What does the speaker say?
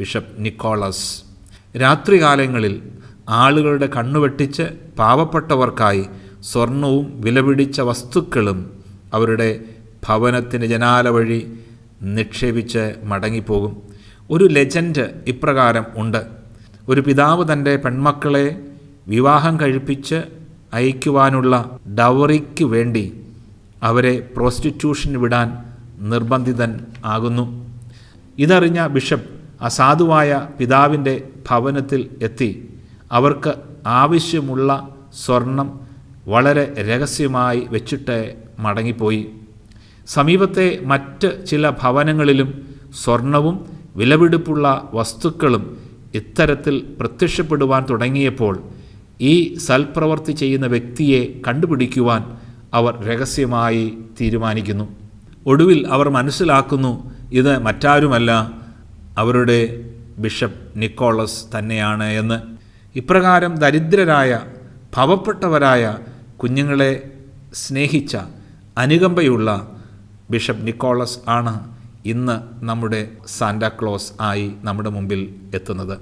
Bishop Nicholas. രാത്രികാലങ്ങളിൽ ആളുകളുടെ കണ്ണുവെട്ടിച്ച് പാവപ്പെട്ടവർക്കായി സ്വർണവും വിലപിടിച്ച വസ്തുക്കളും അവരുടെ ഭവനത്തിന് ജനാല വഴി നിക്ഷേപിച്ച് മടങ്ങിപ്പോകും. ഒരു ലെജൻഡ് ഇപ്രകാരം ഉണ്ട്. ഒരു പിതാവ് തന്റെ പെൺമക്കളെ വിവാഹം കഴിപ്പിച്ച് അയക്കുവാനുള്ള ഡവറിക്ക് വേണ്ടി അവരെ പ്രോസ്റ്റിറ്റ്യൂഷൻ വിടാൻ നിർബന്ധിതൻ ആകുന്നു. ഇതറിഞ്ഞ ബിഷപ്പ് അസാധുവായ പിതാവിന്റെ ഭവനത്തിൽ എത്തി. അവർക്ക് ആവശ്യമുള്ള സ്വർണം വളരെ രഹസ്യമായി വെച്ചിട്ട് മടങ്ങിപ്പോയി. സമീപത്തെ മറ്റ് ചില ഭവനങ്ങളിലും സ്വർണവും വിലപിടിപ്പുള്ള വസ്തുക്കളും ഇത്തരത്തിൽ പ്രത്യക്ഷപ്പെടുവാൻ തുടങ്ങിയപ്പോൾ ഈ സൽപ്രവർത്തി ചെയ്യുന്ന വ്യക്തിയെ കണ്ടുപിടിക്കുവാൻ അവർ രഹസ്യമായി തീരുമാനിക്കുന്നു. ഒടുവിൽ അവർ മനസ്സിലാക്കുന്നു ഇത് മറ്റാരുമല്ല. അവരുടെ ബിഷപ്പ് നിക്കോളസ് തന്നെയാണ് എന്ന്. ഇപ്രകാരം ദരിദ്രരായ ഭവപ്പെട്ടവരായ കുഞ്ഞുങ്ങളെ സ്നേഹിച്ച അനുകമ്പയുള്ള ബിഷപ്പ് നിക്കോളസ് ആണ് ഇന്ന് നമ്മുടെ സാന്റാക്ലോസ് ആയി നമ്മുടെ മുമ്പിൽ എത്തുന്നത്.